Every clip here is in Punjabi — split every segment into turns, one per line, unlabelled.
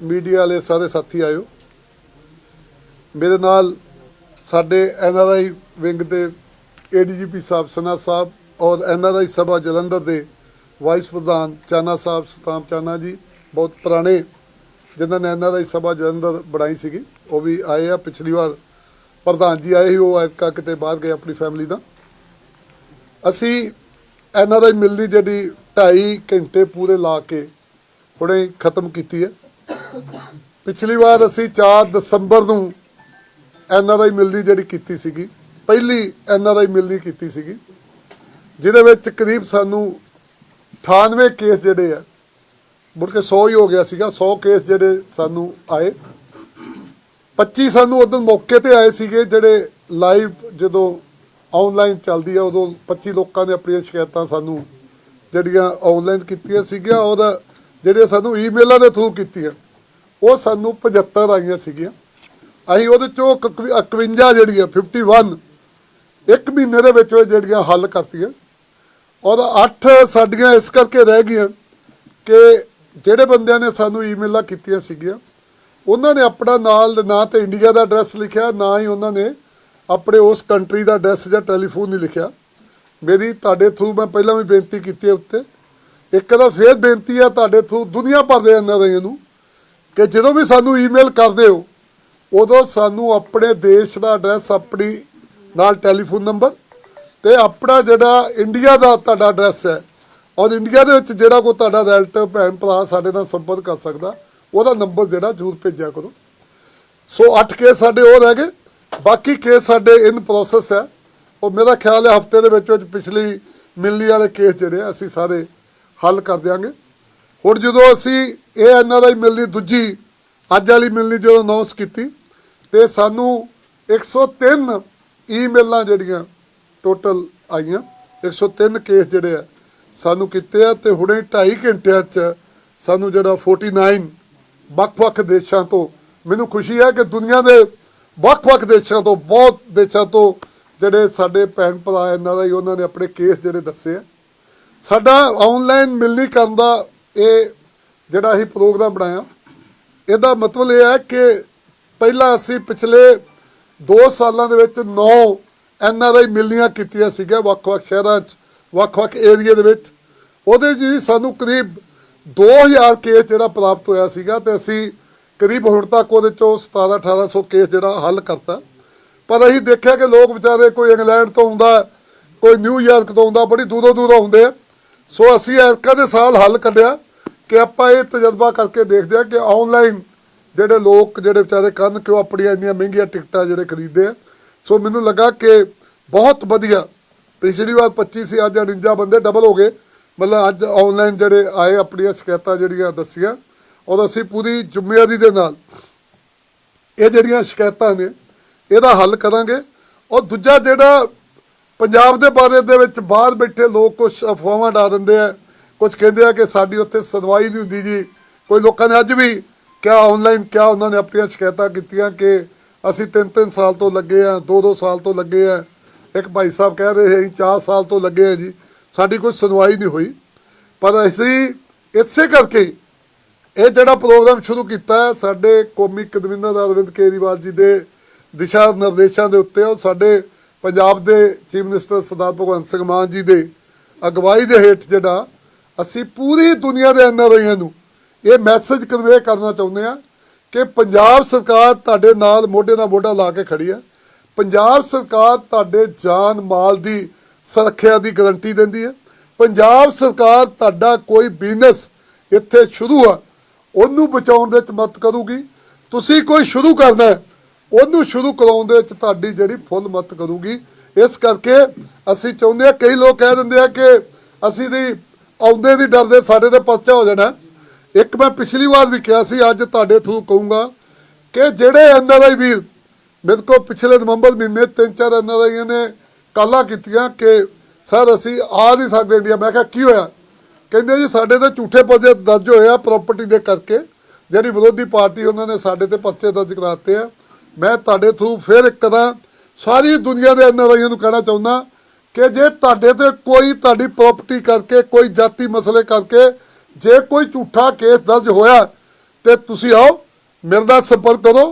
ਮੀਡੀਆ ਵਾਲੇ ਸਾਰੇ ਸਾਥੀ ਆਇਓ। ਮੇਰੇ ਨਾਲ ਸਾਡੇ ਐਨਆਰਆਈ ਵਿੰਗ ਦੇ ਏਡੀਜੀਪੀ ਸਾਹਿਬ ਸਨਾ ਸਾਹਿਬ ਔਰ ਐਨਆਰਆਈ ਸਭਾ ਜਲੰਧਰ ਦੇ ਵਾਈਸ ਪ੍ਰਧਾਨ ਚਾਨਾ ਸਾਹਿਬ ਸਤਾਮ ਚਾਨਾ ਜੀ, ਬਹੁਤ ਪੁਰਾਣੇ ਜਿਨ੍ਹਾਂ ਨੇ ਐਨਆਰਆਈ ਸਭਾ ਜਲੰਧਰ ਬਣਾਈ ਸੀਗੀ, ਉਹ ਵੀ ਆਏ ਆ। ਪਿਛਲੀ ਵਾਰ ਪ੍ਰਧਾਨ ਜੀ ਆਏ ਸੀ, ਉਹ ਐਤਕਾ ਕਿਤੇ ਬਾਹਰ ਗਏ ਆਪਣੀ ਫੈਮਿਲੀ ਦਾ ਅਸੀਂ ਐਨਆਰਆਈ ਮਿਲਣੀ ਜਿਹੜੀ 2.5 ਘੰਟੇ ਪੂਰੇ ਲਾ ਕੇ ਹੁਣੇ ਖਤਮ ਕੀਤੀ ਹੈ। ਪਿਛਲੀ ਵਾਰ ਅਸੀਂ 4 ਦਸੰਬਰ ਨੂੰ ਐਨਆਰਆਈ ਮਿਲਣੀ ਜਿਹੜੀ ਕੀਤੀ ਸੀਗੀ, ਪਹਿਲੀ ਐਨਆਰਆਈ ਮਿਲਣੀ ਕੀਤੀ ਸੀਗੀ, ਜਿਹਦੇ ਵਿੱਚ ਕਰੀਬ ਸਾਨੂੰ 98 ਕੇਸ ਜਿਹੜੇ ਆ, ਮੁੜ ਕੇ 100 ਹੀ ਹੋ ਗਿਆ ਸੀਗਾ 100 ਕੇਸ ਜਿਹੜੇ ਸਾਨੂੰ ਆਏ। 25 ਸਾਨੂੰ ਉਦੋਂ ਮੌਕੇ ਤੇ ਆਏ ਸੀਗੇ ਜਿਹੜੇ ਲਾਈਵ ਜਦੋਂ ਆਨਲਾਈਨ ਚੱਲਦੀ ਆ, ਉਦੋਂ 25 ਲੋਕਾਂ ਨੇ ਆਪਣੀਆਂ ਸ਼ਿਕਾਇਤਾਂ ਸਾਨੂੰ ਜਿਹੜੀਆਂ ਆਨਲਾਈਨ ਕੀਤੀਆਂ ਸੀਗੀਆਂ, ਉਹਦਾ ਜਿਹੜੇ ਸਾਨੂੰ ਈਮੇਲਾਂ ਦੇ ਥਰੂ ਕੀਤੀਆਂ। ਉਹ ਸਾਨੂੰ 75 ਆਈਆਂ ਸੀਗੀਆਂ। ਅਸੀਂ ਉਹਦੇ ਚੋਂ 51 ਜਿਹੜੀਆਂ 51 ਇੱਕ ਮਹੀਨੇ ਦੇ ਵਿੱਚ ਜਿਹੜੀਆਂ ਹੱਲ ਕਰਤੀਆਂ। ਉਹਦਾ 8 ਸਾਡੀਆਂ ਇਸ ਕਰਕੇ ਰਹਿ ਗਈਆਂ ਕਿ ਜਿਹੜੇ ਬੰਦਿਆਂ ਨੇ ਸਾਨੂੰ ਈਮੇਲਾਂ ਕੀਤੀਆਂ ਸੀਗੀਆਂ, ਉਹਨਾਂ ਨੇ ਆਪਣਾ ਨਾਲ ਨਾ ਤੇ ਇੰਡੀਆ ਦਾ ਐਡਰੈਸ ਲਿਖਿਆ, ਨਾ ਹੀ ਉਹਨਾਂ ਨੇ ਆਪਣੇ ਉਸ ਕੰਟਰੀ ਦਾ ਐਡਰੈਸ ਜਾਂ ਟੈਲੀਫੋਨ ਨਹੀਂ ਲਿਖਿਆ। ਮੇਰੀ ਤੁਹਾਡੇ ਥਰੂ ਮੈਂ ਪਹਿਲਾਂ ਵੀ ਬੇਨਤੀ ਕੀਤੀ ਹੈ ਉੱਤੇ। ਇੱਕ ਦਾ ਫੇਰ ਬੇਨਤੀ ਹੈ ਤੁਹਾਡੇ ਥਰੂ ਦੁਨੀਆ ਭਰ ਦੇ ਅੰਦਰ ਨੂੰ ਕਿ ਜਦੋਂ ਵੀ ਸਾਨੂੰ ਈਮੇਲ ਕਰਦੇ ਹੋ, ਉਦੋਂ ਸਾਨੂੰ ਆਪਣੇ ਦੇਸ਼ ਦਾ ਐਡਰੈਸ, ਆਪਣੀ ਨਾਲ ਟੈਲੀਫੋਨ ਨੰਬਰ ਤੇ ਆਪਣਾ ਜਿਹੜਾ ਇੰਡੀਆ ਦਾ ਤੁਹਾਡਾ ਐਡਰੈਸ ਹੈ, ਔਰ ਇੰਡੀਆ ਦੇ ਵਿੱਚ ਜਿਹੜਾ ਕੋਈ ਤੁਹਾਡਾ ਰਿਲੇਟਿਵ, ਭੈਣ ਭਰਾ ਸਾਡੇ ਨਾਲ ਸੰਪਰਕ ਕਰ ਸਕਦਾ, ਉਹਦਾ ਨੰਬਰ ਜਿਹੜਾ ਜ਼ਰੂਰ ਭੇਜਿਆ ਕਰੋ। ਸੋ 8 ਕੇਸ ਸਾਡੇ ਉਹ ਰਹਿ ਗਏ ਬਾਕੀ ਕੇਸ ਸਾਡੇ ਇਨ ਪ੍ਰੋਸੈਸ ਹੈ। ਉਹ ਮੇਰਾ ਖਿਆਲ ਹੈ ਹਫ਼ਤੇ ਦੇ ਵਿੱਚ ਵਿੱਚ ਪਿਛਲੀ ਮਿਲਣੀ ਵਾਲੇ ਕੇਸ ਜਿਹੜੇ ਅਸੀਂ ਸਾਰੇ ਹੱਲ ਕਰ ਦਿਆਂਗੇ। ਹੁਣ ਜਦੋਂ ਅਸੀਂ ਇਹ ਐਨਆਰਆਈ ਮਿਲਣੀ ਦੂਜੀ, ਅੱਜ ਵਾਲੀ ਮਿਲਣੀ ਜਦੋਂ ਅਨਾਉਂਸ ਕੀਤੀ, ਤੇ ਸਾਨੂੰ 103 ਈਮੇਲਾਂ ਜਿਹੜੀਆਂ ਟੋਟਲ ਆਈਆਂ 103 ਕੇਸ ਜਿਹੜੇ ਆ, ਸਾਨੂੰ ਕੀਤੇ ਆ ਤੇ ਹੁਣੇ 2.5 ਘੰਟਿਆਂ 'ਚ ਸਾਨੂੰ ਜਿਹੜਾ 49 ਵੱਖ-ਵੱਖ ਦੇਸ਼ਾਂ ਤੋਂ, ਮੈਨੂੰ ਖੁਸ਼ੀ ਹੈ ਕਿ ਦੁਨੀਆ ਦੇ ਵੱਖ-ਵੱਖ ਦੇਸ਼ਾਂ ਤੋਂ, ਬਹੁਤ ਦੇਸ਼ਾਂ ਤੋਂ ਜਿਹੜੇ ਸਾਡੇ ਭੈਣ ਭਰਾ ਇਹਨਾਂ ਦਾ ਹੀ ਉਹਨਾਂ ਨੇ ਆਪਣੇ ਕੇਸ ਜਿਹੜੇ ਦੱਸੇ ਆ। ਸਾਡਾ ਆਨਲਾਈਨ ਮਿਲਣੀ ਕਰਨ ਦਾ ਇਹ ਜਿਹੜਾ ਅਸੀਂ ਪ੍ਰੋਗਰਾਮ ਬਣਾਇਆ, ਇਹਦਾ ਮਤਲਬ ਇਹ ਹੈ ਕਿ ਪਹਿਲਾਂ ਅਸੀਂ ਪਿਛਲੇ 2 ਸਾਲਾਂ ਦੇ ਵਿੱਚ 9 ਐਨਆਰਆਈ ਮਿਲਣੀਆਂ ਕੀਤੀਆਂ ਸੀਗੀਆਂ ਵੱਖ-ਵੱਖ ਸ਼ਹਿਰਾਂ 'ਚ, ਵੱਖ-ਵੱਖ ਏਰੀਆ ਦੇ ਵਿੱਚ। ਉਹਦੇ 'ਚ ਜੀ ਸਾਨੂੰ ਕਰੀਬ 2000 ਕੇਸ ਜਿਹੜਾ ਪ੍ਰਾਪਤ ਹੋਇਆ ਸੀਗਾ ਤੇ ਅਸੀਂ ਕਰੀਬ ਹੁਣ ਤੱਕ ਉਹਦੇ ਚੋਂ 17 1800 ਕੇਸ ਜਿਹੜਾ ਹੱਲ ਕਰਤਾ। ਪਰ ਅਸੀਂ ਦੇਖਿਆ ਕਿ ਲੋਕ ਵਿਚਾਰੇ ਕੋਈ ਇੰਗਲੈਂਡ ਤੋਂ ਆਉਂਦਾ, ਕੋਈ ਨਿਊਯਾਰਕ ਤੋਂ ਆਉਂਦਾ, ਬੜੀ ਦੂਰੋਂ ਦੂਰੋਂ ਆਉਂਦੇ ਆ। ਸੋ ਅਸੀਂ ਐਰਕਾ ਦੇ ਸਾਲ ਹੱਲ ਕੱਢਿਆ। ਕਿ ਆਪਾਂ ਇਹ ਤਜਰਬਾ ਕਰਕੇ ਦੇਖਦੇ ਆ ਕਿ ਆਨਲਾਈਨ ਜਿਹੜੇ ਲੋਕ, ਜਿਹੜੇ ਵਿਚਾਰੇ ਕਰਨ ਕਿ ਉਹ ਆਪਣੀਆਂ ਇੰਨੀਆਂ ਮਹਿੰਗੀਆਂ ਟਿਕਟਾਂ ਜਿਹੜੇ ਖਰੀਦੇ ਆ। ਸੋ ਮੈਨੂੰ ਲੱਗਾ ਕਿ ਬਹੁਤ ਵਧੀਆ, ਪਿਛਲੀ ਵਾਰ 25 ਸੀ, ਅੱਜ 49 ਬੰਦੇ ਡਬਲ ਹੋ ਗਏ। ਮਤਲਬ ਅੱਜ ਆਨਲਾਈਨ ਜਿਹੜੇ ਆਏ, ਆਪਣੀਆਂ ਸ਼ਿਕਾਇਤਾਂ ਜਿਹੜੀਆਂ ਦੱਸੀਆਂ, ਔਰ ਅਸੀਂ ਪੂਰੀ ਜ਼ਿੰਮੇਵਾਰੀ ਦੇ ਨਾਲ ਇਹ ਜਿਹੜੀਆਂ ਸ਼ਿਕਾਇਤਾਂ ਨੇ, ਇਹਦਾ ਹੱਲ ਕਰਾਂਗੇ। ਔਰ ਦੂਜਾ ਜਿਹੜਾ ਪੰਜਾਬ ਦੇ ਬਾਰੇ ਦੇ ਵਿੱਚ ਬਾਹਰ ਬੈਠੇ ਲੋਕ ਕੁਝ ਅਫਵਾਹਾਂ ਡਾ ਦਿੰਦੇ ਆ ਕੁਝ ਕਹਿੰਦੇ ਆ ਕਿ ਸਾਡੀ ਉੱਥੇ ਸੁਣਵਾਈ ਨਹੀਂ ਹੁੰਦੀ ਜੀ। ਕੋਈ ਲੋਕਾਂ ਨੇ ਅੱਜ ਵੀ ਕਿਆ ਆਨਲਾਈਨ ਕਿਆ ਉਹਨਾਂ ਨੇ ਆਪਣੀਆਂ ਸ਼ਿਕਾਇਤਾਂ ਕੀਤੀਆਂ ਕਿ ਅਸੀਂ 3-3 ਸਾਲ ਤੋਂ ਲੱਗੇ ਆ 2-2 ਸਾਲ ਤੋਂ ਲੱਗੇ ਆ। ਇੱਕ ਭਾਈ ਸਾਹਿਬ ਕਹਿ ਰਹੇ ਸੀ 4 ਸਾਲ ਤੋਂ ਲੱਗੇ ਆ ਜੀ। ਸਾਡੀ ਕੋਈ ਸੁਣਵਾਈ ਨਹੀਂ ਹੋਈ। ਪਰ ਅਸੀਂ ਇਸੇ ਕਰਕੇ ਇਹ ਜਿਹੜਾ ਪ੍ਰੋਗਰਾਮ ਸ਼ੁਰੂ ਕੀਤਾ ਹੈ, ਸਾਡੇ ਕੌਮੀ ਕਦਵਿੰਦਰ ਅਰਵਿੰਦ ਕੇਜਰੀਵਾਲ ਜੀ ਦੇ ਦਿਸ਼ਾ ਨਿਰਦੇਸ਼ਾਂ ਦੇ ਉੱਤੇ ਉਹ ਸਾਡੇ ਪੰਜਾਬ ਦੇ ਚੀਫ ਮਿਨਿਸਟਰ ਸਰਦਾਰ ਭਗਵੰਤ ਸਿੰਘ ਮਾਨ ਜੀ ਦੇ ਅਗਵਾਈ ਦੇ ਹੇਠ ਜਿਹੜਾ ਅਸੀਂ ਪੂਰੀ ਦੁਨੀਆ ਦੇ ਐਨਆਰਆਈਆਂ ਨੂੰ ਇਹ ਮੈਸੇਜ ਕਨਵੇ ਕਰਨਾ ਚਾਹੁੰਦੇ ਆ ਕਿ ਪੰਜਾਬ ਸਰਕਾਰ ਤੁਹਾਡੇ ਨਾਲ ਮੋਢੇ ਨਾਲ ਮੋਢਾ ਲਾ ਕੇ ਖੜੀ ਹੈ। ਪੰਜਾਬ ਸਰਕਾਰ ਤੁਹਾਡੇ ਜਾਨ ਮਾਲ ਦੀ ਸੁਰੱਖਿਆ ਦੀ ਗਾਰੰਟੀ ਦਿੰਦੀ ਹੈ। ਪੰਜਾਬ ਸਰਕਾਰ ਤੁਹਾਡਾ ਕੋਈ ਬਿਜ਼ਨਸ ਇੱਥੇ ਸ਼ੁਰੂ ਆ, ਉਹਨੂੰ ਬਚਾਉਣ ਦੇ ਵਿੱਚ ਮਦਦ ਕਰੂਗੀ। ਤੁਸੀਂ ਕੋਈ ਸ਼ੁਰੂ ਕਰਨਾ ਉਹਨੂੰ ਸ਼ੁਰੂ ਕਰਾਉਣ ਦੇ ਵਿੱਚ ਤੁਹਾਡੀ ਜਿਹੜੀ ਫੁੱਲ ਮਦਦ ਕਰੂਗੀ। ਇਸ ਕਰਕੇ ਅਸੀਂ ਚਾਹੁੰਦੇ ਆ ਕਈ ਲੋਕ ਕਹਿ ਦਿੰਦੇ ਆ ਕਿ ਅਸੀਂ ਦੀ ਆਉਂਦੇ ਦੀ ਡਰਦੇ, ਸਾਡੇ ਤੇ ਪਰਚਾ ਹੋ ਜਾਣਾ। ਇੱਕ ਮੈਂ ਪਿਛਲੀ ਵਾਰ ਵੀ ਕਿਹਾ ਸੀ, ਅੱਜ ਤੁਹਾਡੇ ਥਰੂ ਕਹੂੰਗਾ ਕਿ ਜਿਹੜੇ ਐਨਆਰਆਈ ਵੀਰ ਮੇਰੇ ਕੋਲ ਪਿਛਲੇ ਨਵੰਬਰ ਮਹੀਨੇ ਤਿੰਨ ਚਾਰ ਐਨਆਰਆਈਆਂ ਨੇ ਕਾਲਾਂ ਕੀਤੀਆਂ ਕਿ, ਸਰ, ਅਸੀਂ ਆ ਨਹੀਂ ਸਕਦੇ ਇੰਡੀਆ। ਮੈਂ ਕਿਹਾ, ਕੀ ਹੋਇਆ? ਕਹਿੰਦੇ, ਜੀ, ਸਾਡੇ ਤੇ ਝੂਠੇ ਪਰਚੇ ਦਰਜ ਹੋਏ ਆ ਪ੍ਰਾਪਰਟੀ ਦੇ ਕਰਕੇ। ਜਿਹੜੀ ਵਿਰੋਧੀ ਪਾਰਟੀ ਉਹਨਾਂ ਨੇ ਸਾਡੇ ਤੇ ਪਰਚੇ ਦਰਜ ਕਰਾਤੇ ਆ। ਮੈਂ ਤੁਹਾਡੇ ਥਰੂ ਫਿਰ ਇੱਕ ਕਦਾਂ ਸਾਰੀ ਦੁਨੀਆ ਦੇ ਐਨਆਰਆਈਆਂ ਨੂੰ ਕਹਿਣਾ ਚਾਹੁੰਦਾ ਕਿ ਜੇ ਤੁਹਾਡੇ ਤੇ ਕੋਈ ਤੁਹਾਡੀ ਪ੍ਰਾਪਰਟੀ ਕਰਕੇ ਕੋਈ ਜਾਤੀ ਮਸਲੇ ਕਰਕੇ ਜੇ ਕੋਈ ਝੂਠਾ ਕੇਸ ਦਰਜ ਹੋਇਆ ਤੇ ਤੁਸੀਂ ਆਓ ਮੇਰੇ ਨਾਲ ਸੰਪਰਕ ਕਰੋ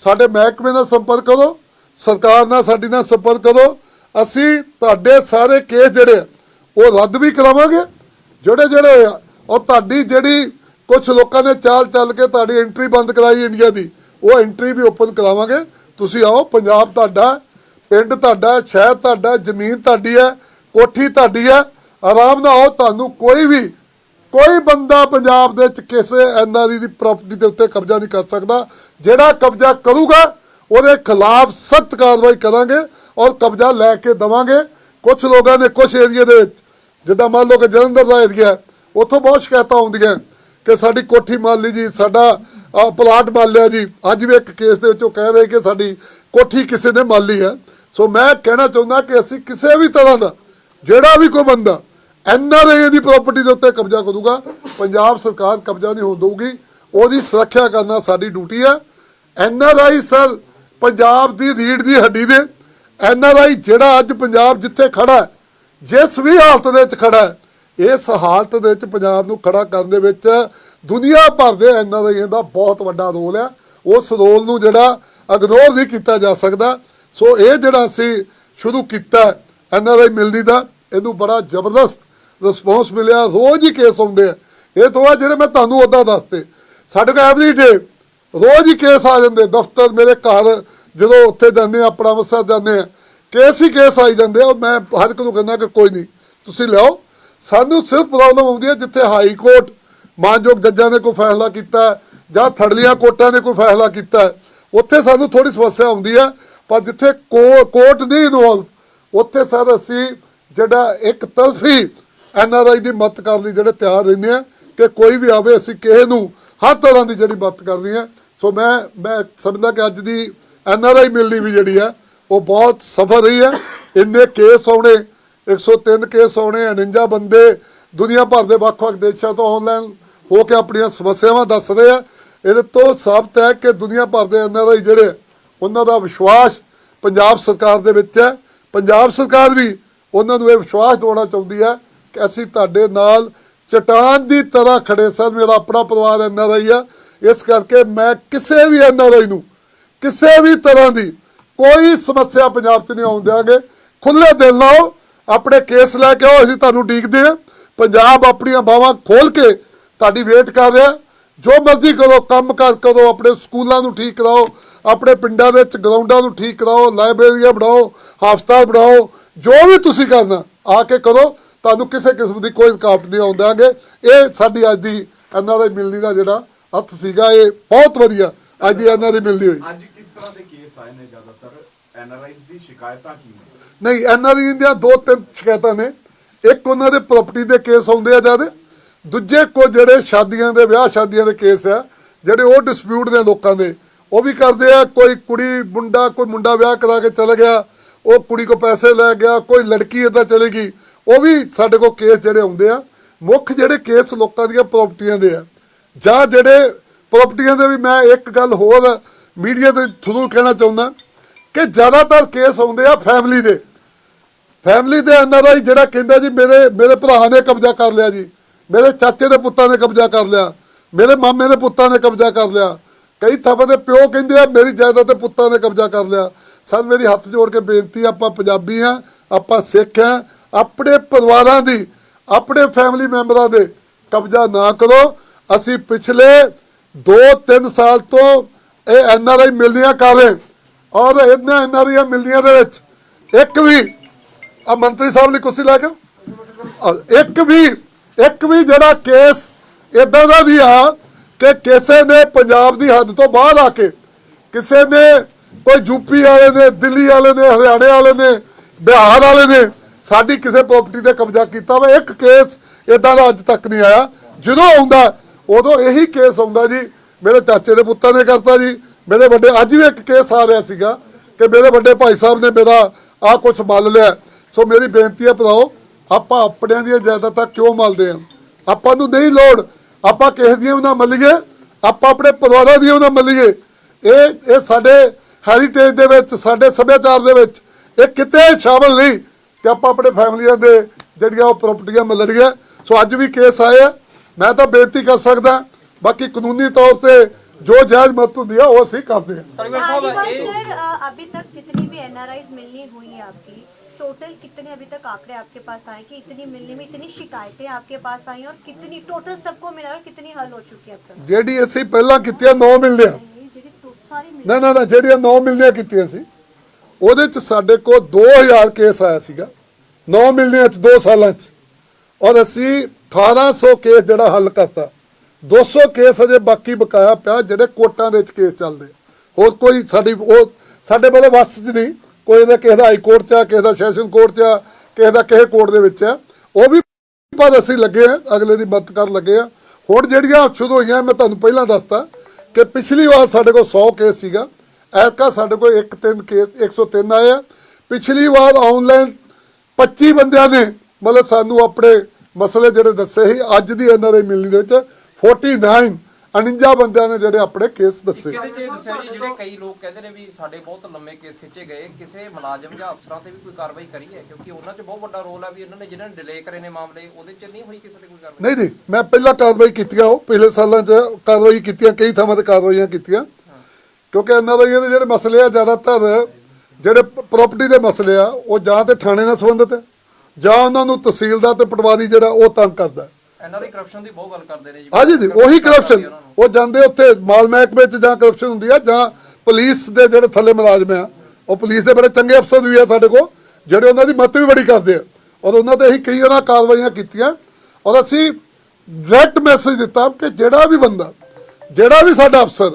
ਸਾਡੇ ਮਹਿਕਮੇ ਨਾਲ ਸੰਪਰਕ ਕਰੋ ਸਰਕਾਰ ਨਾਲ ਸਾਡੀ ਨਾਲ ਸੰਪਰਕ ਕਰੋ ਅਸੀਂ ਤੁਹਾਡੇ ਸਾਰੇ ਕੇਸ ਜਿਹੜੇ ਆ, ਉਹ ਰੱਦ ਵੀ ਕਰਾਵਾਂਗੇ। ਜਿਹੜੇ ਜਿਹੜੇ ਹੋਏ ਆ ਔਰ ਤੁਹਾਡੀ ਜਿਹੜੀ ਕੁਝ ਲੋਕਾਂ ਨੇ ਚਾਲ ਚੱਲ ਕੇ ਤੁਹਾਡੀ ਐਂਟਰੀ ਬੰਦ ਕਰਾਈ ਇੰਡੀਆ ਦੀ ਉਹ ਐਂਟਰੀ ਵੀ ਓਪਨ ਕਰਾਵਾਂਗੇ। ਤੁਸੀਂ ਆਓ ਪੰਜਾਬ ਤੁਹਾਡਾ ਪਿੰਡ ਤੁਹਾਡਾ ਸ਼ਹਿਰ ਤੁਹਾਡਾ ਜ਼ਮੀਨ ਤੁਹਾਡੀ ਹੈ, ਕੋਠੀ ਤੁਹਾਡੀ ਹੈ ਆਰਾਮ ਨਾਲ ਆਓ, ਤੁਹਾਨੂੰ ਕੋਈ ਵੀ, ਕੋਈ ਬੰਦਾ ਪੰਜਾਬ ਦੇ ਵਿੱਚ ਕਿਸੇ ਐਨਆਰਈ ਦੀ ਪ੍ਰਾਪਰਟੀ ਦੇ ਉੱਤੇ ਕਬਜ਼ਾ ਨਹੀਂ ਕਰ ਸਕਦਾ। ਜਿਹੜਾ ਕਬਜ਼ਾ ਕਰੂਗਾ, ਉਹਦੇ ਖਿਲਾਫ ਸਖਤ ਕਾਰਵਾਈ ਕਰਾਂਗੇ ਔਰ ਕਬਜ਼ਾ ਲੈ ਕੇ ਦਵਾਂਗੇ। ਕੁਝ ਲੋਕਾਂ ਨੇ ਕੁਝ ਏਰੀਆ ਦੇ ਵਿੱਚ, ਜਿੱਦਾਂ ਮੰਨ ਲਓ ਕਿ ਜਲੰਧਰ ਦਾ ਏਰੀਆ ਉੱਥੋਂ ਬਹੁਤ ਸ਼ਿਕਾਇਤਾਂ ਆਉਂਦੀਆਂ ਕਿ ਸਾਡੀ ਕੋਠੀ ਮੰਨ ਲਈ ਜੀ, ਸਾਡਾ ਪਲਾਟ ਮੰਨ ਲਿਆ ਜੀ, ਅੱਜ ਵੀ ਇੱਕ ਕੇਸ ਦੇ ਵਿੱਚ ਉਹ ਕਹਿ ਰਹੇ ਕਿ ਸਾਡੀ ਕੋਠੀ ਕਿਸੇ ਨੇ ਮੰਨ ਲਈ ਹੈ। ਸੋ ਮੈਂ ਕਹਿਣਾ ਚਾਹੁੰਦਾ ਕਿ ਅਸੀਂ ਕਿਸੇ ਵੀ ਤਰ੍ਹਾਂ ਦਾ, ਜਿਹੜਾ ਵੀ ਕੋਈ ਬੰਦਾ ਐਨਆਰਆਈ ਦੀ ਪ੍ਰਾਪਰਟੀ ਦੇ ਉੱਤੇ ਕਬਜ਼ਾ ਕਰੂਗਾ, ਪੰਜਾਬ ਸਰਕਾਰ ਕਬਜ਼ਾ ਨਹੀਂ ਹੋਣ ਦੇਊਗੀ। ਉਹਦੀ ਸੁਰੱਖਿਆ ਕਰਨਾ ਸਾਡੀ ਡਿਊਟੀ ਹੈ। ਐਨਆਰਆਈ ਸਰ, ਪੰਜਾਬ ਦੀ ਰੀੜ ਦੀ ਹੱਡੀ ਦੇ ਐਨਆਰਆਈ ਜਿਹੜਾ ਅੱਜ ਪੰਜਾਬ ਜਿੱਥੇ ਖੜਾ ਹੈ, ਜਿਸ ਵੀ ਹਾਲਤ ਦੇ ਵਿੱਚ ਖੜਾ ਹੈ, ਇਸ ਹਾਲਤ ਦੇ ਵਿੱਚ ਪੰਜਾਬ ਨੂੰ ਖੜਾ ਕਰਨ ਦੇ ਵਿੱਚ ਦੁਨੀਆ ਭਰ ਦੇ ਐਨਆਰਆਈਆਂ ਦਾ ਬਹੁਤ ਵੱਡਾ ਰੋਲ ਹੈ। ਉਸ ਰੋਲ ਨੂੰ ਜਿਹੜਾ ਇਗਨੋਰ ਨਹੀਂ ਕੀਤਾ ਜਾ ਸਕਦਾ। ਸੋ ਇਹ ਜਿਹੜਾ ਅਸੀਂ ਸ਼ੁਰੂ ਕੀਤਾ ਐਨਆਰਆਈ ਮਿਲਣੀ ਦਾ, ਇਹਨੂੰ ਬੜਾ ਜ਼ਬਰਦਸਤ ਰਿਸਪੌਂਸ ਮਿਲਿਆ। ਰੋਜ਼ ਹੀ ਕੇਸ ਆਉਂਦੇ ਆ। ਇਹ ਤੋਂ ਆ ਜਿਹੜੇ ਮੈਂ ਤੁਹਾਨੂੰ ਉਦਾਂ ਦੱਸਤੇ, ਸਾਡੇ ਕੋਲ ਐਵਰੀ ਡੇ ਰੋਜ਼ ਹੀ ਕੇਸ ਆ ਜਾਂਦੇ ਦਫ਼ਤਰ, ਮੇਰੇ ਘਰ, ਜਦੋਂ ਉੱਥੇ ਜਾਂਦੇ ਆ, ਆਪਣਾ ਅੰਮ੍ਰਿਤਸਰ ਜਾਂਦੇ ਆ ਕੇਸ ਹੀ ਕੇਸ ਆਈ ਜਾਂਦੇ ਆ। ਮੈਂ ਹਰ ਇੱਕ ਨੂੰ ਕਹਿੰਦਾ ਕਿ ਕੋਈ ਨਹੀਂ, ਤੁਸੀਂ ਲਿਆਓ। ਸਾਨੂੰ ਸਿਰਫ ਪ੍ਰੋਬਲਮ ਆਉਂਦੀ ਹੈ ਜਿੱਥੇ ਹਾਈ ਕੋਰਟ ਮਾਨਯੋਗ ਜੱਜਾਂ ਨੇ ਕੋਈ ਫੈਸਲਾ ਕੀਤਾ ਜਾਂ ਥੜਲੀਆਂ ਕੋਰਟਾਂ ਨੇ ਕੋਈ ਫੈਸਲਾ ਕੀਤਾ। ਉੱਥੇ ਸਾਨੂੰ ਥੋੜੀ ਸਮੱਸਿਆ ਆਉਂਦੀ ਹੈ ਪਰ ਜਿੱਥੇ ਕੋ- ਕੋਰਟ ਨਹੀਂ ਇਨਵੋਲਵ ਉੱਥੇ ਸਰ ਅਸੀਂ ਜਿਹੜਾ ਇੱਕ ਤਰਫੀ ਐਨਆਰਆਈ ਦੀ ਮਦਦ ਕਰਨ ਲਈ ਜਿਹੜੇ ਤਿਆਰ ਰਹਿੰਦੇ ਆ, ਕਿ ਕੋਈ ਵੀ ਆਵੇ, ਅਸੀਂ ਕਿਸੇ ਨੂੰ ਹਰ ਤਰ੍ਹਾਂ ਦੀ ਜਿਹੜੀ ਮਦਦ ਕਰਨੀ ਹੈ ਸੋ ਮੈਂ ਮੈਂ ਸਮਝਦਾ ਕਿ ਅੱਜ ਦੀ ਐਨਆਰਆਈ ਮਿਲਣੀ ਵੀ ਜਿਹੜੀ ਹੈ ਉਹ ਬਹੁਤ ਸਫਲ ਰਹੀ ਹੈ ਇੰਨੇ ਕੇਸ ਆਉਣੇ 103 ਕੇਸ ਆਉਣੇ 49 ਬੰਦੇ ਦੁਨੀਆ ਭਰ ਦੇ ਵੱਖ-ਵੱਖ ਦੇਸ਼ਾਂ ਤੋਂ ਆਨਲਾਈਨ ਹੋ ਕੇ ਆਪਣੀਆਂ ਸਮੱਸਿਆਵਾਂ ਦੱਸ ਰਹੇ ਆ। ਇਹਦੇ ਤੋਂ ਸਾਬਤ ਹੈ ਕਿ ਦੁਨੀਆ ਭਰ ਦੇ ਐਨਆਰਆਈ ਜਿਹੜੇ ਉਹਨਾਂ ਦਾ ਵਿਸ਼ਵਾਸ ਪੰਜਾਬ ਸਰਕਾਰ ਦੇ ਵਿੱਚ ਹੈ। ਪੰਜਾਬ ਸਰਕਾਰ ਵੀ ਉਹਨਾਂ ਨੂੰ ਇਹ ਵਿਸ਼ਵਾਸ ਦਿਵਾਉਣਾ ਚਾਹੁੰਦੀ ਹੈ ਕਿ ਅਸੀਂ ਤੁਹਾਡੇ ਨਾਲ ਚਟਾਨ ਦੀ ਤਰ੍ਹਾਂ ਖੜੇ ਸਨ। ਮੇਰਾ ਆਪਣਾ ਪਰਿਵਾਰ ਐਨਆਰਆਈ ਆ। ਇਸ ਕਰਕੇ ਮੈਂ ਕਿਸੇ ਵੀ ਐਨਆਰਆਈ ਨੂੰ, ਕਿਸੇ ਵੀ ਤਰ੍ਹਾਂ ਦੀ ਕੋਈ ਸਮੱਸਿਆ ਪੰਜਾਬ 'ਚ ਨਹੀਂ ਆਉਣ ਦਿਆਂਗੇ। ਖੁੱਲੇ ਦਿਲ ਨਾਲ ਆਪਣੇ ਕੇਸ ਲੈ ਕੇ ਆਓ, ਅਸੀਂ ਤੁਹਾਨੂੰ ਡੀਕਦੇ ਹਾਂ। ਪੰਜਾਬ ਆਪਣੀਆਂ ਬਾਹਾਂ ਖੋਲ ਕੇ ਤੁਹਾਡੀ ਵੇਟ ਕਰ ਰਿਹਾ। ਜੋ ਮਰਜ਼ੀ ਕਰੋ, ਕੰਮ ਕਰ, ਕਰੋ, ਆਪਣੇ ਸਕੂਲਾਂ ਨੂੰ ਠੀਕ ਕਰਾਓ। ਆਪਣੇ ਪਿੰਡਾਂ ਦੇ ਵਿੱਚ ਗਰਾਊਂਡਾਂ ਨੂੰ ਠੀਕ ਕਰਾਓ ਲਾਇਬ੍ਰੇਰੀਆਂ ਬਣਾਓ ਹਸਪਤਾਲ ਬਣਾਓ ਜੋ ਵੀ ਤੁਸੀਂ ਕਰਨਾ ਆ ਕੇ ਕਰੋ ਤੁਹਾਨੂੰ ਕਿਸੇ ਕਿਸਮ ਦੀ ਕੋਈ ਰੁਕਾਵਟ ਨਹੀਂ ਆਉਣ ਦਿਆਂਗੇ। ਇਹ ਸਾਡੀ ਅੱਜ ਦੀ ਇਹਨਾਂ ਦੇ ਮਿਲਣੀ ਦਾ ਜਿਹੜਾ ਹੱਥ ਸੀਗਾ ਇਹ ਬਹੁਤ ਵਧੀਆ ਅੱਜ ਦੀ ਇਹਨਾਂ ਦੀ ਮਿਲਣੀ ਹੋਈ।
ਅੱਜ ਕਿਸ ਤਰ੍ਹਾਂ ਦੇ ਕੇਸ ਆਏ ਨੇ ਜ਼ਿਆਦਾਤਰ? ਐਨਆਰਆਈਜ਼ ਦੀ ਸ਼ਿਕਾਇਤਾਂ ਕੀ ਨੇ?
ਨਹੀਂ ਐਨਆਰਆਈ ਦੀਆਂ ਦੋ ਤਿੰਨ ਸ਼ਿਕਾਇਤਾਂ ਨੇ। ਇੱਕ ਉਹਨਾਂ ਦੇ ਪ੍ਰਾਪਰਟੀ ਦੇ ਕੇਸ ਆਉਂਦੇ ਆ ਜਿਆਦੇ। ਦੂਜੇ ਕੋ ਜਿਹੜੇ ਸ਼ਾਦੀਆਂ ਦੇ ਵਿਆਹ ਸ਼ਾਦੀਆਂ ਦੇ ਕੇਸ ਆ ਜਿਹੜੇ ਉਹ ਡਿਸਪਿਊਟ ਨੇ ਲੋਕਾਂ ਦੇ। ਉਹ ਵੀ ਕਰਦੇ ਆ, ਕੋਈ ਕੁੜੀ, ਮੁੰਡਾ, ਕੋਈ ਮੁੰਡਾ ਵਿਆਹ ਕਰਾ ਕੇ ਚਲੇ ਗਿਆ, ਉਹ ਕੁੜੀ ਕੋ ਪੈਸੇ ਲੈ ਗਿਆ, ਕੋਈ ਲੜਕੀ ਏਦਾਂ ਚਲੇ ਗਈ, ਉਹ ਵੀ ਸਾਡੇ ਕੋਲ ਕੇਸ ਜਿਹੜੇ ਆਉਂਦੇ ਆ, ਮੁੱਖ ਜਿਹੜੇ ਕੇਸ ਲੋਕਾਂ ਦੀਆਂ ਪ੍ਰਾਪਰਟੀਆਂ ਦੇ ਆ। ਜਾਂ ਜਿਹੜੇ ਪ੍ਰਾਪਰਟੀਆਂ ਦੇ ਵੀ ਮੈਂ ਇੱਕ ਗੱਲ ਹੋਰ ਮੀਡੀਆ ਦੇ ਥਰੂ ਕਹਿਣਾ ਚਾਹੁੰਦਾ ਕਿ ਜ਼ਿਆਦਾਤਰ ਕੇਸ ਆਉਂਦੇ ਆ ਫੈਮਿਲੀ ਦੇ। ਫੈਮਿਲੀ ਦੇ ਅੰਦਰ ਐਨਆਰਆਈ ਜਿਹੜਾ ਕਹਿੰਦਾ ਜੀ, ਮੇਰੇ ਮੇਰੇ ਭਰਾ ਨੇ ਕਬਜ਼ਾ ਕਰ ਲਿਆ ਜੀ, ਮੇਰੇ ਚਾਚੇ ਦੇ ਪੁੱਤਾਂ ਨੇ ਕਬਜ਼ਾ ਕਰ ਲਿਆ, ਮੇਰੇ ਮਾਮੇ ਦੇ ਪੁੱਤਾਂ ਨੇ ਕਬਜ਼ਾ ਕਰ ਲਿਆ ਕਈ ਥਾਵਾਂ ਦੇ ਪਿਓ ਕਹਿੰਦੇ ਆ, ਮੇਰੀ ਜਾਇਦਾਦ ਤੇ ਪੁੱਤਾਂ ਨੇ ਕਬਜ਼ਾ ਕਰ ਲਿਆ। ਸਰ ਮੇਰੀ ਹੱਥ ਜੋੜ ਕੇ ਬੇਨਤੀ ਆਪਾਂ ਪੰਜਾਬੀ ਆ, ਆਪਾਂ ਸਿੱਖ ਆ, ਆਪਣੇ ਪਰਿਵਾਰਾਂ ਦੀ, ਆਪਣੇ ਫੈਮਿਲੀ ਮੈਂਬਰਾਂ ਦੇ ਕਬਜ਼ਾ ਨਾ ਕਰੋ। ਅਸੀਂ ਪਿਛਲੇ 2-3 ਸਾਲ ਤੋਂ ਇਹ ਐਨਆਰਆਈ ਮਿਲਦੀਆਂ ਕਰ ਰਹੇ। ਔਰ ਇਹਨਾਂ ਐਨਆਰਆਈ ਮਿਲਦੀਆਂ ਦੇ ਵਿੱਚ ਇੱਕ ਵੀ ਆ ਮੰਤਰੀ ਸਾਹਿਬ ਲਈ ਕੁਰਸੀ ਲੈ ਕੇ ਇੱਕ ਵੀ ਇੱਕ ਵੀ ਜਿਹੜਾ ਕੇਸ ਇਦਾਂ ਦਾ ਵੀ ਆ ਕਿ ਕਿਸੇ ਨੇ ਪੰਜਾਬ ਦੀ ਹੱਦ ਤੋਂ ਬਾਹਰ ਆ ਕੇ ਕਿਸੇ ਨੇ ਕੋਈ ਯੂਪੀ ਵਾਲੇ ਨੇ, ਦਿੱਲੀ ਵਾਲੇ ਨੇ, ਹਰਿਆਣੇ ਵਾਲੇ ਨੇ, ਬਿਹਾਰ ਵਾਲੇ ਨੇ ਸਾਡੀ ਕਿਸੇ ਪ੍ਰਾਪਰਟੀ ਤੇ ਕਬਜ਼ਾ ਕੀਤਾ ਵਾ। ਇੱਕ ਕੇਸ ਇਦਾਂ ਦਾ ਅੱਜ ਤੱਕ ਨਹੀਂ ਆਇਆ। ਜਦੋਂ ਆਉਂਦਾ, ਉਦੋਂ ਇਹੀ ਕੇਸ ਆਉਂਦਾ ਜੀ। ਮੇਰੇ ਚਾਚੇ ਦੇ ਪੁੱਤਾਂ ਨੇ ਕਰਤਾ ਜੀ। ਮੇਰੇ ਵੱਡੇ, ਅੱਜ ਵੀ ਇੱਕ ਕੇਸ ਆ ਰਿਹਾ ਸੀਗਾ ਕਿ ਮੇਰੇ ਵੱਡੇ ਭਾਈ ਸਾਹਿਬ ਨੇ ਮੇਰਾ ਆ ਕੁਝ ਮੱਲ ਲਿਆ। ਸੋ ਮੇਰੀ ਬੇਨਤੀ ਹੈ ਭਰਾਓ ਆਪਾਂ ਆਪਣਿਆਂ ਦੀਆਂ ਜਾਇਦਾਦਾਂ ਕਿਉਂ ਮਲਦੇ ਆ ਆਪਾਂ ਨੂੰ ਨਹੀਂ ਲੋੜ ਆਪਾਂ ਕਿਸੇ ਦੀਆਂ ਵੀ ਨਾ ਮੱਲੀਏ ਆਪਾਂ ਆਪਣੇ ਪਰਿਵਾਰਾਂ ਦੀਆਂ ਵੀ ਨਾ ਮੱਲੀਏ ਇਹ ਇਹ ਸਾਡੇ ਹੈਰੀਟੇਜ ਦੇ ਵਿੱਚ ਸਾਡੇ ਸੱਭਿਆਚਾਰ ਦੇ ਵਿੱਚ ਇਹ ਕਿਤੇ ਸ਼ਾਮਲ ਨਹੀਂ ਕਿ ਆਪਾਂ ਆਪਣੇ ਫੈਮਲੀਆਂ ਦੇ ਜਿਹੜੀਆਂ ਉਹ ਪ੍ਰਾਪਰਟੀਆਂ ਮੱਲਣੀਆਂ ਸੋ ਅੱਜ ਵੀ ਕੇਸ ਆਏ ਆ ਮੈਂ ਤਾਂ ਬੇਨਤੀ ਕਰ ਸਕਦਾ ਬਾਕੀ ਕਾਨੂੰਨੀ ਤੌਰ ਤੇ ਜੋ ਜਾਇਜ਼ ਮਤ ਹੁੰਦੀ ਆ ਉਹ ਅਸੀਂ ਕਰਦੇ ਹਾਂ
तलवार
आगे
साहब
बात
ये
सर अ, अभी तक जितनी भी एनआरआईज मिलनी हुई है आपकी टोटल कितने अभी तक आंकड़े आपके पास आए कि इतनी मिलने में इतनी शिकायतें आपके पास आई और कितनी टोटल सबको मिला और कितनी हल हो चुकी है अब तक
ਜਿਹੜੀ ਅਸੀਂ ਪਹਿਲਾਂ ਕੀਤੀਆਂ 9 ਮਿਲਦੇ ਆ
ये जेडी टो- सारी मिल
ਨਾ ਨਾ ਨਾ ਜਿਹੜੀਆਂ 9 ਮਿਲਦੀਆਂ ਕੀਤੀਆਂ ਸੀ ਉਹਦੇ ਚ ਸਾਡੇ ਕੋਲ 2000 ਕੇਸ ਆਇਆ ਸੀਗਾ 9 ਮਿਲਦੀਆਂ ਚ 2 ਸਾਲਾਂ ਚ ਔਰ ਅਸੀਂ 1800 ਕੇਸ ਜਿਹੜਾ ਹੱਲ ਕਰਤਾ 200 ਕੇਸ ਅਜੇ ਬਾਕੀ ਬਕਾਇਆ ਪਿਆ ਜਿਹੜੇ ਕੋਰਟਾਂ ਦੇ ਵਿੱਚ ਕੇਸ ਚੱਲਦੇ ਹੋਰ ਕੋਈ ਸਾਡੀ ਉਹ ਸਾਡੇ ਵੱਲੋਂ ਵੱਸ ਚ ਨਹੀਂ ਕੋਈ ਦਾ ਕਿਸੇ ਦਾ ਹਾਈ ਕੋਰਟ ਚ ਆ, ਕਿਸੇ ਦਾ ਸੈਸ਼ਨ ਕੋਰਟ ਚ ਆ, ਕਿਸੇ ਦਾ ਕਿਸੇ ਕੋਰਟ ਦੇ ਵਿੱਚ ਆ। ਉਹ ਵੀ ਪਰ ਅਸੀਂ ਲੱਗੇ ਆ, ਅਗਲੇ ਦੀ ਮਦਦ ਕਰਨ ਲੱਗੇ ਆ। ਹੁਣ ਜਿਹੜੀਆਂ ਸ਼ੁਰੂ ਹੋਈਆਂ, ਮੈਂ ਤੁਹਾਨੂੰ ਪਹਿਲਾਂ ਦੱਸਤਾ ਕਿ ਪਿਛਲੀ ਵਾਰ ਸਾਡੇ ਕੋਲ 100 ਕੇਸ ਸੀਗਾ। ਐਤਕਾ ਸਾਡੇ ਕੋਲ 1 3 ਕੇਸ 103 ਆਏ ਆ। ਪਿਛਲੀ ਵਾਰ ਆਨਲਾਈਨ 25 ਬੰਦਿਆਂ ਨੇ ਮਤਲਬ ਸਾਨੂੰ ਆਪਣੇ ਮਸਲੇ ਜਿਹੜੇ ਦੱਸੇ ਸੀ, ਅੱਜ ਦੀ ਇਹਨਾਂ ਦੇ ਮਿਲਣੀ ਦੇ ਵਿੱਚ 49 49 ਬੰਦਿਆਂ ਨੇ ਜਿਹੜੇ ਆਪਣੇ ਕੇਸ ਦੱਸੇ।
ਚ ਦੱਸਿਆ ਜੀ ਜਿਹੜੇ ਕਈ ਲੋਕ ਕਹਿੰਦੇ ਨੇ ਵੀ ਸਾਡੇ ਬਹੁਤ ਲੰਮੇ ਕੇਸ ਖਿੱਚੇ ਗਏ ਕਿਸੇ ਮੁਲਾਜ਼ਮ ਜਾਂ ਅਫਸਰਾਂ ਤੇ ਵੀ ਕੋਈ ਕਾਰਵਾਈ ਕਰੀ ਹੈ? ਕਿਉਂਕਿ ਉਹਨਾਂ 'ਚ ਬਹੁਤ ਵੱਡਾ ਰੋਲ ਹੈ ਵੀ ਇਹਨਾਂ ਨੇ ਜਿਨ੍ਹਾਂ ਨੇ ਡਿਲੇ ਕਰੇ ਨੇ ਮਾਮਲੇ ਉਹਦੇ 'ਚ ਨਹੀਂ ਹੋਈ ਕਿਸੇ ਤੇ ਕੋਈ ਕਾਰਵਾਈ?
ਨਹੀਂ ਨਹੀਂ ਮੈਂ ਪਹਿਲਾਂ ਕਾਰਵਾਈ ਕੀਤੀਆਂ ਉਹ ਪਿਛਲੇ ਸਾਲਾਂ 'ਚ ਕਾਰਵਾਈ ਕੀਤੀਆਂ ਕਈ ਥਾਵਾਂ ਤੇ ਕਾਰਵਾਈਆਂ ਕੀਤੀਆਂ। ਕਿਉਂਕਿ ਇਹਨਾਂ ਦਾ ਇਹਦੇ ਜਿਹੜੇ ਮਸਲੇ ਆ ਜ਼ਿਆਦਾਤਰ ਜਿਹੜੇ ਪ੍ਰਾਪਰਟੀ ਦੇ ਮਸਲੇ ਆ ਉਹ ਜਾਂ ਤੇ ਥਾਣੇ ਨਾਲ ਸੰਬੰਧਿਤ ਹੈ ਜਾਂ ਉਹਨਾਂ ਨੂੰ ਤਹਿਸੀਲਦਾਰ ਤੇ ਪਟਵਾਰੀ ਜਿਹੜਾ ਉਹ ਤੰਗ ਕਰਦਾ ਹੈ।
ਐਨਆਰਆਈ ਕਰਪਸ਼ਨ ਦੀ ਬਹੁਤ ਗੱਲ ਕਰਦੇ ਨੇ ਜੀ।
ਹਾਂਜੀ ਜੀ ਉਹੀ ਕਰਪਸ਼ਨ ਉਹ ਜਾਂਦੇ ਉੱਥੇ ਮਾਲ ਮਹਿਕਮੇ ਵਿੱਚ ਜਾਂ ਕਰਪਸ਼ਨ ਹੁੰਦੀ ਆ ਜਾਂ ਪੁਲਿਸ ਦੇ ਜਿਹੜੇ ਥੱਲੇ ਮੁਲਾਜ਼ਮ ਆ। ਉਹ ਪੁਲਿਸ ਦੇ ਬੜੇ ਚੰਗੇ ਅਫਸਰ ਵੀ ਆ ਸਾਡੇ ਕੋਲ ਜਿਹੜੇ ਉਹਨਾਂ ਦੀ ਮਦਦ ਵੀ ਬੜੀ ਕਰਦੇ ਆ। ਔਰ ਉਹਨਾਂ ਤੇ ਅਸੀਂ ਕਈ ਉਹਨਾਂ ਕਾਰਵਾਈਆਂ ਕੀਤੀਆਂ। ਔਰ ਅਸੀਂ ਡਾਇਰੈਕਟ ਮੈਸੇਜ ਦਿੱਤਾ ਕਿ ਜਿਹੜਾ ਵੀ ਬੰਦਾ ਜਿਹੜਾ ਵੀ ਸਾਡਾ ਅਫਸਰ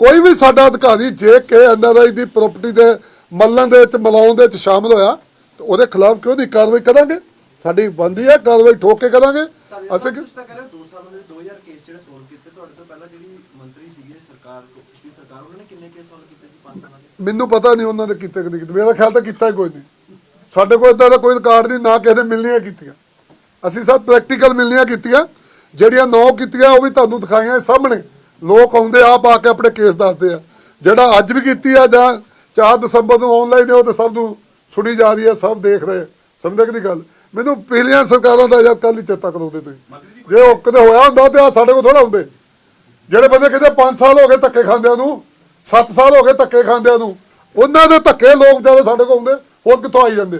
ਕੋਈ ਵੀ ਸਾਡਾ ਅਧਿਕਾਰੀ ਜੇ ਕਿ ਐਨਆਰਆਈ ਦੀ ਪ੍ਰਾਪਰਟੀ ਦੇ ਮੱਲਣ ਦੇ ਵਿੱਚ ਮਿਲਾਉਣ ਦੇ ਵਿੱਚ ਸ਼ਾਮਲ ਹੋਇਆ ਤੇ ਉਹਦੇ ਖਿਲਾਫ ਕਿਉਂ ਨਹੀਂ ਕਾਰਵਾਈ ਕਰਾਂਗੇ? ਸਾਡੀ ਬੰਦੀ ਹੈ ਕਾਰਵਾਈ ਠੋਕ ਕੇ ਕਰਾਂਗੇ। ਅਸੀਂ ਕਿ-
ਤਾਂ ਕਹਿ ਰਹੇ ਹੋ 2 ਸਾਲਾਂ ਦੇ 2000 ਕੇਸ ਜਿਹੜੇ ਸੋਲਵ ਕੀਤੇ ਤੁਹਾਡੇ ਤੋਂ ਪਹਿਲਾਂ ਜਿਹੜੀ ਮੰਤਰੀ ਸੀਗੇ ਸਰਕਾਰ ਕੋ ਪਿਛਲੀ ਸਰਕਾਰ ਉਹਨਾਂ ਨੇ ਕਿੰਨੇ ਕੇਸ ਸੋਲਵ ਕੀਤੇ ਸੀ 5 ਸਾਲਾਂ ਦੇ?
ਮੈਨੂੰ ਪਤਾ ਨਹੀਂ ਉਹਨਾਂ ਨੇ ਕੀਤੇ ਕਿ ਨਹੀਂ ਕੀਤੇ। ਮੇਰਾ ਖਿਆਲ ਤਾਂ ਕੀਤਾ ਹੀ ਕੋਈ ਨਹੀਂ। ਸਾਡੇ ਕੋਲ ਇਦਾਂ ਦਾ ਕੋਈ ਰਿਕਾਰਡ ਨਹੀਂ ਨਾ ਕਿਸੇ ਨੇ ਮਿਲਣੀਆਂ ਕੀਤੀਆਂ। ਅਸੀਂ ਸਭ ਪ੍ਰੈਕਟੀਕਲ ਮਿਲਣੀਆਂ ਕੀਤੀਆਂ। ਜਿਹੜੀਆਂ ਨੌ ਕੀਤੀਆਂ ਉਹ ਵੀ ਤੁਹਾਨੂੰ ਦਿਖਾਈਆਂ ਸਾਹਮਣੇ। ਲੋਕ ਆਉਂਦੇ ਆਪ ਆ ਕੇ ਆਪਣੇ ਕੇਸ ਦੱਸਦੇ ਆ। ਜਿਹੜਾ ਅੱਜ ਵੀ ਕੀਤੀ ਆ ਜਾਂ 4 ਦਸੰਬਰ ਨੂੰ ਆਨਲਾਈਨ ਉਹ ਤੇ ਸਭ ਨੂੰ ਸੁਣੀ ਜਾ ਰਹੀ ਹੈ ਸਭ ਦੇਖ ਰਹੇ ਸਮਝਦੇ ਕਿ ਨਹੀਂ ਗੱਲ? ਮੈਨੂੰ ਪਿਛਲੀਆਂ ਸਰਕਾਰਾਂ ਦਾ ਯਾਦ ਕੱਲ ਹੀ ਚੇਤਾ ਕਰਾਉਂਦੇ ਤੁਸੀਂ। ਜੇ ਉਹ ਕਦੇ ਹੋਇਆ ਹੁੰਦਾ ਤੇ ਆ ਸਾਡੇ ਕੋਲ ਥੋੜਾ ਹੁੰਦੇ। ਜਿਹੜੇ ਬੰਦੇ ਕਹਿੰਦੇ 5 ਸਾਲ ਹੋ ਗਏ ਧੱਕੇ ਖਾਂਦਿਆਂ ਨੂੰ 7 ਸਾਲ ਹੋ ਗਏ ਧੱਕੇ ਖਾਂਦਿਆਂ ਨੂੰ ਉਹਨਾਂ ਦੇ ਧੱਕੇ ਲੋਕ ਜਦੋਂ ਸਾਡੇ ਕੋਲ ਹੁੰਦੇ ਹੋਰ ਕਿੱਥੋਂ ਆਈ ਜਾਂਦੇ?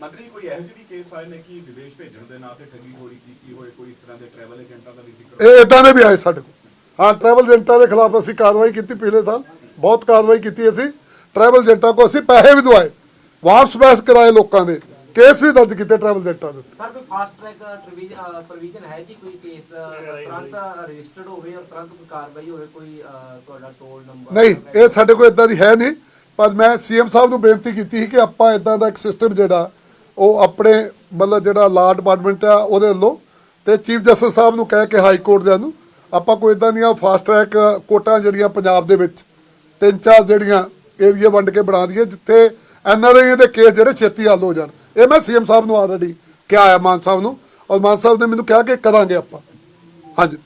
ਮੰਤਰੀ ਕੋਈ ਇਹੋ ਜਿਹੇ ਕੇਸ ਆਏ ਨੇ ਕਿ ਵਿਦੇਸ਼ ਭੇਜਣ ਦੇ ਨਾਂ ਤੇ ਠੱਗੀ ਹੋਈ ਕੀਤੀ ਹੋਏ ਕੋਈ ਇਸ ਤਰ੍ਹਾਂ ਦੇ ਟਰੈਵਲ ਏਜੰਟਾਂ ਦਾ ਵੀ ਜ਼ਿਕਰ
ਇਹ ਇਦਾਂ ਦੇ ਵੀ ਆਏ ਸਾਡੇ ਕੋਲ। ਹਾਂ ਟਰੈਵਲ ਏਜੰਟਾਂ ਦੇ ਖਿਲਾਫ ਅਸੀਂ ਕਾਰਵਾਈ ਕੀਤੀ ਪਿਛਲੇ ਸਾਲ ਬਹੁਤ ਕਾਰਵਾਈ ਕੀਤੀ ਅਸੀਂ। ਟਰੈਵਲ ਏਜੰਟਾਂ ਕੋ ਅਸੀਂ ਪੈਸੇ ਵੀ ਦਵਾਏ ਵਾਪਸ ਪੈਸੇ ਕਰਾਏ ਲੋਕਾਂ ਦੇ। ਕੇਸ ਵੀ ਦਰਜ ਕੀਤੇ ਟਰੈਵਲ ਏਜੰਟਾਂ ਦੇ ਉੱਤੇ।
ਸਰ ਕੋਈ ਫਾਸਟ ਟਰੈਕ ਪ੍ਰੋਵੀਜ਼ਨ ਹੈ ਜੀ ਕੋਈ ਕੇਸ ਤੁਰੰਤ ਰਜਿਸਟਰਡ ਹੋਵੇ ਔਰ ਤੁਰੰਤ ਕੋਈ ਕਾਰਵਾਈ ਹੋਵੇ ਕੋਈ ਤੁਹਾਡਾ ਟੋਲ ਨੰਬਰ
ਨਹੀਂ ਇਹ ਸਾਡੇ ਕੋਲ ਇਦਾਂ ਦੀ ਹੈ ਨਹੀਂ। ਪਰ ਮੈਂ ਸੀਐਮ ਸਾਹਿਬ ਨੂੰ ਬੇਨਤੀ ਕੀਤੀ ਸੀ ਕਿ ਆਪਾਂ ਇਦਾਂ ਦਾ ਇੱਕ ਸਿਸਟਮ ਜਿਹੜਾ ਉਹ ਆਪਣੇ ਮਤਲਬ ਜਿਹੜਾ ਲਾ ਡਿਪਾਰਟਮੈਂਟ ਆ ਉਹਦੇ ਵੱਲੋਂ ਤੇ ਚੀਫ ਜਸਟਿਸ ਸਾਹਿਬ ਨੂੰ ਕਹਿ ਕੇ ਹਾਈ ਕੋਰਟ ਦੇ ਨੂੰ। ਆਪਾਂ ਕੋਈ ਇਦਾਂ ਦੀਆਂ ਫਾਸਟ ਟਰੈਕ ਕੋਰਟਾਂ ਜਿਹੜੀਆਂ ਪੰਜਾਬ ਦੇ ਵਿੱਚ ਤਿੰਨ ਚਾਰ ਜਿਹੜੀਆਂ ਏਰੀਆ ਵੰਡ ਕੇ ਬਣਾ ਦਈਏ ਜਿੱਥੇ ਐਨਆਰਆਈ ਦੇ ਕੇਸ ਜਿਹੜੇ ਛੇਤੀ ਹੱਲ ਹੋ ਜਾਣ। ਇਹ ਮੈਂ ਸੀਐਮ ਸਾਹਿਬ ਨੂੰ ਆਲਰੇਡੀ ਕਿਹਾ ਆ ਮਾਨ ਸਾਹਿਬ ਨੂੰ। ਔਰ ਮਾਨ ਸਾਹਿਬ ਨੇ ਮੈਨੂੰ ਕਿਹਾ ਕਿ ਕਰਾਂਗੇ ਆਪਾਂ। ਹਾਂਜੀ।